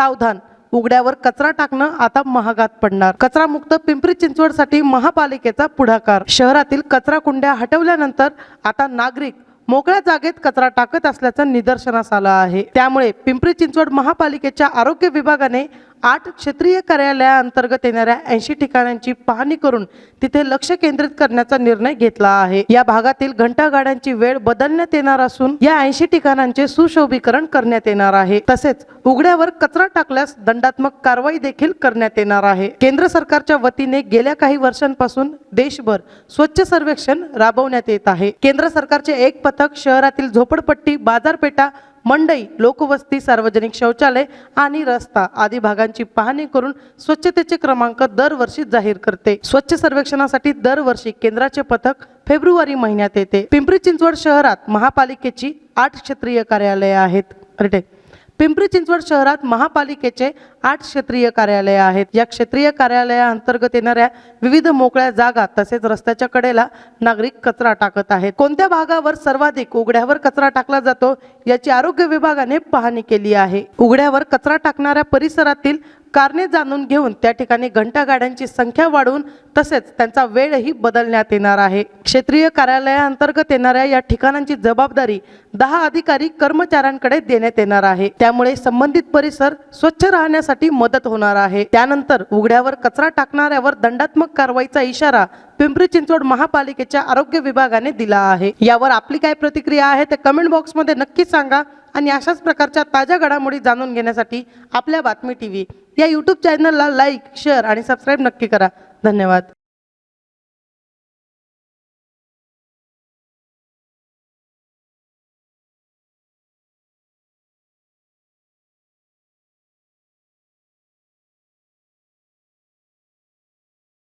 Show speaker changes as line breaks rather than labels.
सावधान. उघड्यावर कचरा टाकणं आता महागात पडणार. कचरा मुक्त पिंपरी चिंचवडसाठी महापालिकेचा पुढाकार. शहरातील कचरा कुंड्या हटवल्यानंतर आता नागरिक मोकळ्या जागेत कचरा टाकत असल्याचं निदर्शनास आलं आहे. त्यामुळे पिंपरी चिंचवड महापालिकेच्या आरोग्य विभागाने आठ क्षेत्रीय कार्यालयाअंतर्गत येणाऱ्या ऐंशी ठिकाणांची पाहणी करून तिथे लक्ष केंद्रित करण्याचा निर्णय घेतला आहे. या भागातील घंटागाड्यांची वेळ बदलण्यात येणार असून या ऐंशी ठिकाणांचे सुशोभीकरण करण्यात येणार आहे. तसेच उघड्यावर कचरा टाकल्यास दंडात्मक कारवाई देखील करण्यात येणार आहे. केंद्र सरकारच्या वतीने गेल्या काही वर्षांपासून देशभर स्वच्छ सर्वेक्षण राबवण्यात येत आहे. केंद्र सरकारचे एक पथक शहरातील झोपडपट्टी बाजारपेठा मंडई लोकवस्ती सार्वजनिक शौचालय आणि रस्ता आदी भागांची पाहणी करून स्वच्छतेचे क्रमांक दरवर्षी जाहीर करते. स्वच्छ सर्वेक्षणासाठी दरवर्षी केंद्राचे पथक फेब्रुवारी महिन्यात येते. पिंपरी चिंचवड शहरात महापालिकेची आठ क्षेत्रीय कार्यालये आहेत. पिंपरी चिंचवड शहरात महापालिकेचे आठ क्षेत्रीय कार्यालये आहेत. या क्षेत्रीय कार्यालयाअंतर्गत येणाऱ्या विविध मोकळ्या जागा तसेच रस्त्याच्या कडेला नागरिक कचरा टाकत आहेत. कोणत्या भागावर सर्वाधिक उघड्यावर कचरा टाकला जातो याची आरोग्य विभागाने पाहणी केली आहे. उघड्यावर कचरा टाकणाऱ्या परिसरातील कारणे जाणून घेऊन त्या ठिकाणी घंटागाड्यांची संख्या वाढवून तसेच त्यांचा वेळही बदलण्यात येणार आहे. क्षेत्रीय कार्यालयाअंतर्गत येणाऱ्या या ठिकाणांची जबाबदारी दहा अधिकारी कर्मचाऱ्यांकडे देण्यात येणार आहे. त्यामुळे संबंधित परिसर स्वच्छ राहण्यासाठी मदत होणार आहे. त्यानंतर उघड्यावर कचरा टाकणाऱ्यावर दंडात्मक कारवाईचा इशारा पिंपरी चिंचवड महापालिकेच्या आरोग्य विभागाने दिला आहे. यावर आपली काय प्रतिक्रिया आहे ते कमेंट बॉक्समध्ये नक्की सांगा आणि अशाच प्रकारच्या ताज्या घडामोडी जाणून घेण्यासाठी आपल्या बातमी टी व्ही या यूट्यूब चॅनलला लाईक शेअर आणि सबस्क्राईब नक्की करा. धन्यवाद.